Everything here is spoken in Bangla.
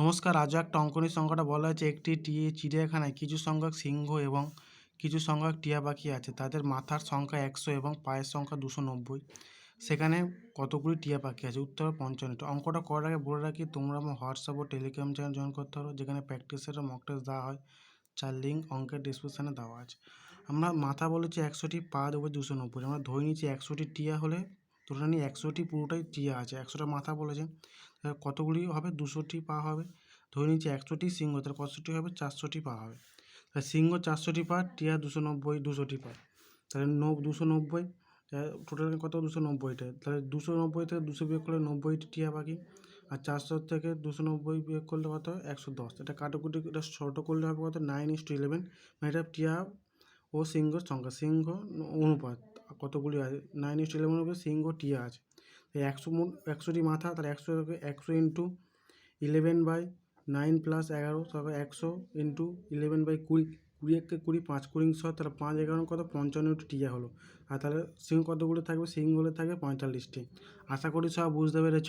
নমস্কার আজও একটা অঙ্কনের সংখ্যাটা বলা হয়েছে। একটি টিয়ে চিড়িয়াখানায় কিছু সংখ্যক সিংহ এবং কিছু সংখ্যক টিয়া পাখি আছে। তাদের মাথার সংখ্যা একশো এবং পায়ের সংখ্যা দুশো নব্বই। সেখানে কতগুলি টিয়া পাখি আছে? উত্তর পঞ্চান্নটা। অঙ্কটা করার আগে বলে রাখি, তোমরা আমার হোয়াটসঅ্যাপ ও টেলিগ্রাম চ্যানেল জয়েন করতে পারো, যেখানে প্র্যাকটিসের মক টেস্ট দেওয়া হয়। যার লিঙ্ক অঙ্কের ডিসক্রিপশানে দেওয়া আছে। আমরা মাথা বলেছি একশোটি, পা দেবো দুশো নব্বই। আমরা ধরে নিচ্ছি একশোটি টিয়া হলে ধরে নিই একশোটি পুরোটাই টিয়া আছে, একশোটা মাথা বলেছে কতগুলি হবে? দুশোটি পা হবে। ধরে নিচ্ছি একশোটি সিংহ, তাহলে কতটি হবে? চারশোটি পা হবে। তাহলে সিংহ চারশোটি পা, টিয়া দুশো নব্বই দুশোটি পা। তাহলে ন দুশো নব্বই টোটাল কত? দুশো নব্বইটা তাহলে দুশো নব্বই থেকে দুশো বিয়োগ করলে নব্বইটি টিয়া পাখি আর চারশো থেকে দুশো নব্বই বিয়োগ করলে কত? একশো দশ। এটা কাটাকুটি, এটা ছোটো করলে হবে কত? নাইন ইস টু ইলেভেন মানে এটা টিয়া ও সিংহর সংখ্যা। সিংহ অনুপাত। কতগুলি আছে? নাইন ইস ইলেভেন হবে সিংহ টিয়া আছে। তো একশো একশোটি মাথা তার একশো একশো into eleven by nine plus এগারো তারপর একশো ইন্টু ইলেভেন বাই কুড়ি কুড়ি একে কুড়ি, পাঁচ কুড়ি ছ তাহলে পাঁচ এগারো কত? পঞ্চান্ন পঞ্চান্নটি টিয়া হলো। আর তাহলে সিং কতগুলো থাকবে? সিংগুলো থাকবে পঁয়তাল্লিশটি। আশা করি সব বুঝতে পেরেছ।